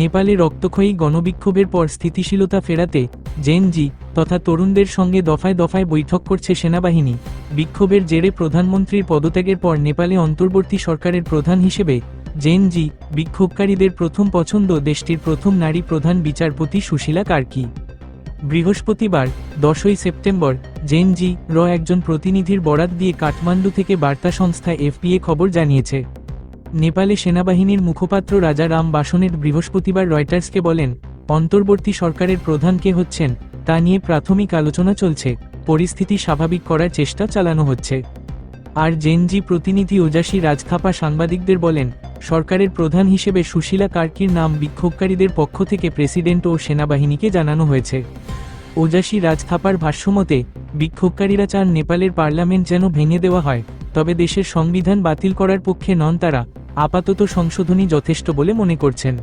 নেপালে রক্তক্ষয়ী গণবিক্ষোভের পর স্থিতিশীলতা ফেরাতে জেনজি তথা তরুণদের সঙ্গে দফায় দফায় বৈঠক করছে সেনাবাহিনী। বিক্ষোভের জেরে প্রধানমন্ত্রীর পদত্যাগের পর নেপালে অন্তর্বর্তী সরকারের প্রধান হিসেবে জেনজি বিক্ষোভকারীদের প্রথম পছন্দ দেশটির প্রথম নারী প্রধান বিচারপতি সুশীলা কার্কি। বৃহস্পতিবার, দশই সেপ্টেম্বর, জেনজি র একজন প্রতিনিধির বরাত দিয়ে কাঠমান্ডু থেকে বার্তা সংস্থা এফপিএ খবর জানিয়েছে। নেপালে সেনাবাহিনীর মুখপাত্র রাজা রাম বাসনের বৃহস্পতিবার রয়টার্সকে বলেন, অন্তর্বর্তী সরকারের প্রধান কে হচ্ছেন, তা নিয়ে প্রাথমিক আলোচনা চলছে, পরিস্থিতি স্বাভাবিক করার চেষ্টা চালানো হচ্ছে। আর জেনজি প্রতিনিধি ওজাসী রাজথাপা সাংবাদিকদের বলেন, সরকারের প্রধান হিসেবে সুশীলা কার্কির নাম বিক্ষোভকারীদের পক্ষ থেকে প্রেসিডেন্ট ও সেনাবাহিনীকে জানানো হয়েছে। ওজাসী রাজথাপার ভাষ্যমতে বিক্ষোভকারীরা চান নেপালের পার্লামেন্ট যেন ভেঙে দেওয়া হয়, তবে দেশের সংবিধান বাতিল করার পক্ষে নন তারা। আপাতত সংশোধনী যথেষ্ট বলে মনে করছেন।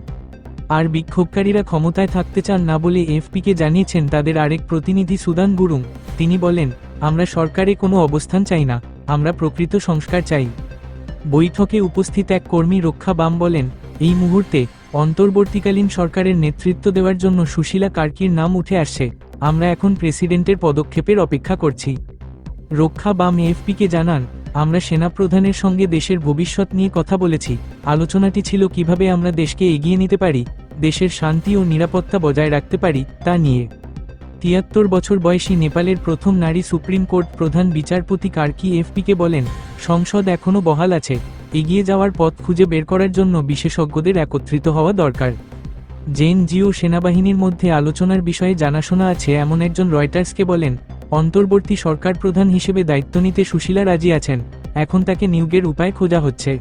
আর বিক্ষোভকারীরা ক্ষমতায় থাকতে চান না বলে এফপিকে জানিয়েছেন তাদের আরেক প্রতিনিধি সুদান গুরুং। তিনি বলেন, আমরা সরকারে কোনো অবস্থান চাই না, আমরা প্রকৃত সংস্কার চাই। বৈঠকে উপস্থিত এক কর্মী রক্ষা বাম বলেন, এই মুহূর্তে অন্তর্বর্তীকালীন সরকারের নেতৃত্ব দেওয়ার জন্য সুশীলা কার্কির নাম উঠে আসছে। আমরা এখন প্রেসিডেন্টের পদক্ষেপের অপেক্ষা করছি। রক্ষা বাম এফপিকে জানান আমরা সেনাপ্রধানের সঙ্গে দেশের ভবিষ্যৎ নিয়ে কথা বলেছি। আলোচনাটি ছিল কীভাবে আমরা দেশকে এগিয়ে নিতে পারি, দেশের শান্তি ও নিরাপত্তা বজায় রাখতে পারি, তা নিয়ে। তিয়াত্তর বছর বয়সী নেপালের প্রথম নারী সুপ্রিম কোর্ট প্রধান বিচারপতি কার্কি এফপিকে বলেন, সংসদ এখনও বহাল আছে, এগিয়ে যাওয়ার পথ খুঁজে বের করার জন্য বিশেষজ্ঞদের একত্রিত হওয়া দরকার। জেন জিও সেনাবাহিনীর মধ্যে আলোচনার বিষয়ে জানাশোনা আছে, এমন একজন রয়টার্সকে বলেন অন্তর্বর্তী সরকার প্রধান হিসেবে দায়িত্ব নিতে সুশীলা রাজি আছেন। এখন তাকে নিয়োগের উপায় খোঁজা হচ্ছে।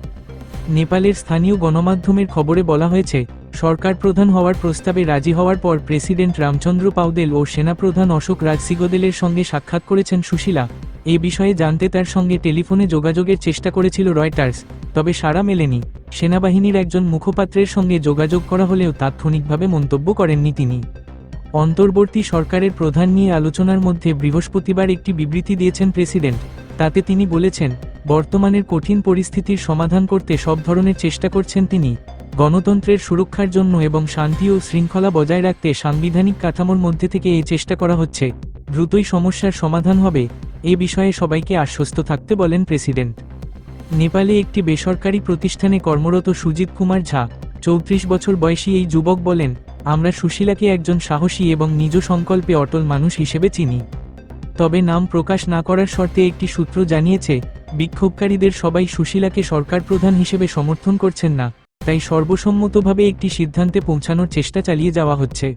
নেপালের স্থানীয় গণমাধ্যমের খবরে বলা হয়েছে, সরকার প্রধান হওয়ার প্রস্তাবে রাজি হওয়ার পর প্রেসিডেন্ট রামচন্দ্র পাউদেল ও সেনাপ্রধান অশোক রাজসিগোদেলের সঙ্গে সাক্ষাৎ করেছেন সুশীলা। এ বিষয়ে জানতে তার সঙ্গে টেলিফোনে যোগাযোগের চেষ্টা করেছিল রয়টার্স, তবে সাড়া মেলেনি। সেনাবাহিনীর একজন মুখপাত্রের সঙ্গে যোগাযোগ করা হলেও তাৎক্ষণিকভাবে মন্তব্য করেননি তিনি। অন্তর্বর্তী সরকারের প্রধান নিয়ে আলোচনার মধ্যে বৃহস্পতিবার একটি বিবৃতি দিয়েছেন প্রেসিডেন্ট। তাতে তিনি বলেছেন, বর্তমানের কঠিন পরিস্থিতির সমাধান করতে সব ধরনের চেষ্টা করছেন তিনি। গণতন্ত্রের সুরক্ষার জন্য এবং শান্তি ও শৃঙ্খলা বজায় রাখতে সাংবিধানিক কাঠামোর মধ্যে থেকে এই চেষ্টা করা হচ্ছে। দ্রুতই সমস্যার সমাধান হবে, এ বিষয়ে সবাইকে আশ্বস্ত থাকতে বলেন প্রেসিডেন্ট। নেপালে একটি বেসরকারি প্রতিষ্ঠানে কর্মরত সুজিত কুমার ঝা, চৌত্রিশ বছর বয়সী এই যুবক বলেন আমরা সুশীলাকে একজন সাহসী এবং নিজ সংকল্পে অটল মানুষ হিসেবে চিনি। তবে নাম প্রকাশ না করার শর্তে একটি সূত্র জানিয়েছে, বিক্ষোভকারীদের সবাই সুশীলাকে সরকার প্রধান হিসেবে সমর্থন করছেন না, তাই সর্বসম্মতভাবে একটি সিদ্ধান্তে পৌঁছানোর চেষ্টা চালিয়ে যাওয়া হচ্ছে।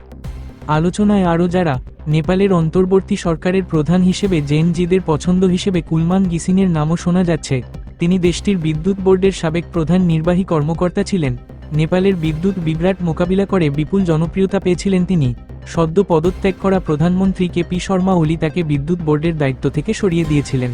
আলোচনায় আরও যারা, নেপালের অন্তর্বর্তী সরকারের প্রধান হিসেবে জেনজিদের পছন্দ হিসেবে কুলমান গিসিনের নামও শোনা যাচ্ছে, তিনি দেশটির বিদ্যুৎ বোর্ডের সাবেক প্রধান নির্বাহী কর্মকর্তা ছিলেন। নেপালের বিদ্যুৎ বিভ্রাট মোকাবিলা করে বিপুল জনপ্রিয়তা পেয়েছিলেন তিনি। সদ্য পদত্যাগ করা প্রধানমন্ত্রী কে পি শর্মা ওলি তাকে বিদ্যুৎ বোর্ডের দায়িত্ব থেকে সরিয়ে দিয়েছিলেন।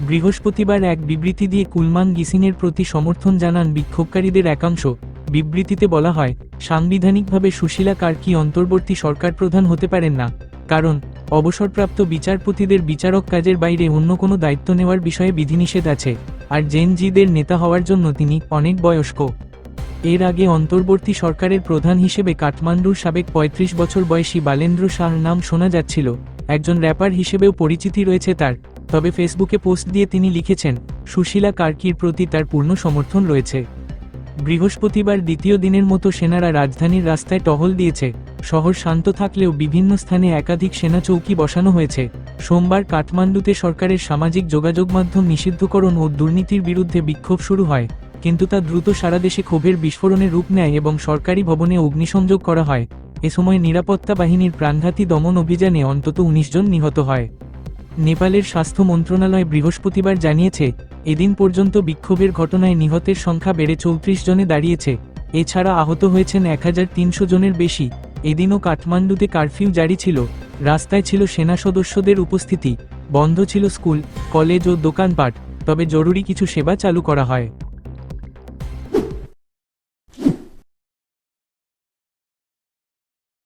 বৃহস্পতিবার এক বিবৃতি দিয়ে কুলমান গিসিনের প্রতি সমর্থন জানান বিক্ষোভকারীদের একাংশ। বিবৃতিতে বলা হয়, সাংবিধানিকভাবে সুশীলা কার্কি অন্তর্বর্তী সরকার প্রধান হতে পারেন না। কারণ, অবসরপ্রাপ্ত বিচারপতিদের বিচারক কাজের বাইরে অন্য কোনো দায়িত্ব নেওয়ার বিষয়ে বিধিনিষেধ আছে। আর জেনজিদের নেতা হওয়ার জন্য তিনি অনেক বয়স্ক। এর আগে অন্তর্বর্তী সরকারের প্রধান হিসেবে কাঠমান্ডুর সাবেক ৩৫ বছর বয়সী বালেন্দ্র শাহর নাম শোনা যাচ্ছিল। একজন র্যাপার হিসেবেও পরিচিতি রয়েছে তার। তবে ফেসবুকে পোস্ট দিয়ে তিনি লিখেছেন, সুশীলা কার্কির প্রতি তার পূর্ণ সমর্থন রয়েছে। বৃহস্পতিবার দ্বিতীয় দিনের মতো সেনারা রাজধানীর রাস্তায় টহল দিয়েছে। শহর শান্ত থাকলেও বিভিন্ন স্থানে একাধিক সেনা চৌকি বসানো হয়েছে। সোমবার কাঠমান্ডুতে সরকারের সামাজিক যোগাযোগ মাধ্যম নিষিদ্ধকরণ ও দুর্নীতির বিরুদ্ধে বিক্ষোভ শুরু হয়। কিন্তু তা দ্রুত সারা দেশে ক্ষোভের বিস্ফোরণে রূপ নেয় এবং সরকারি ভবনে অগ্নিসংযোগ করা হয়। এ সময় নিরাপত্তা বাহিনীর প্রাণঘাতী দমন অভিযানে অন্তত ১৯ জন নিহত হয়। নেপালের স্বাস্থ্য মন্ত্রণালয় বৃহস্পতিবার জানিয়েছে, এদিন পর্যন্ত বিক্ষোভের ঘটনায় নিহতের সংখ্যা বেড়ে চৌত্রিশ জনে দাঁড়িয়েছে। এছাড়া আহত হয়েছেন এক হাজার তিনশো জনের বেশি। এদিনও কাঠমান্ডুতে কারফিউ জারি ছিল। রাস্তায় ছিল সেনা সদস্যদের উপস্থিতি। বন্ধ ছিল স্কুল, কলেজ ও দোকানপাট। তবে জরুরি কিছু সেবা চালু করা হয়।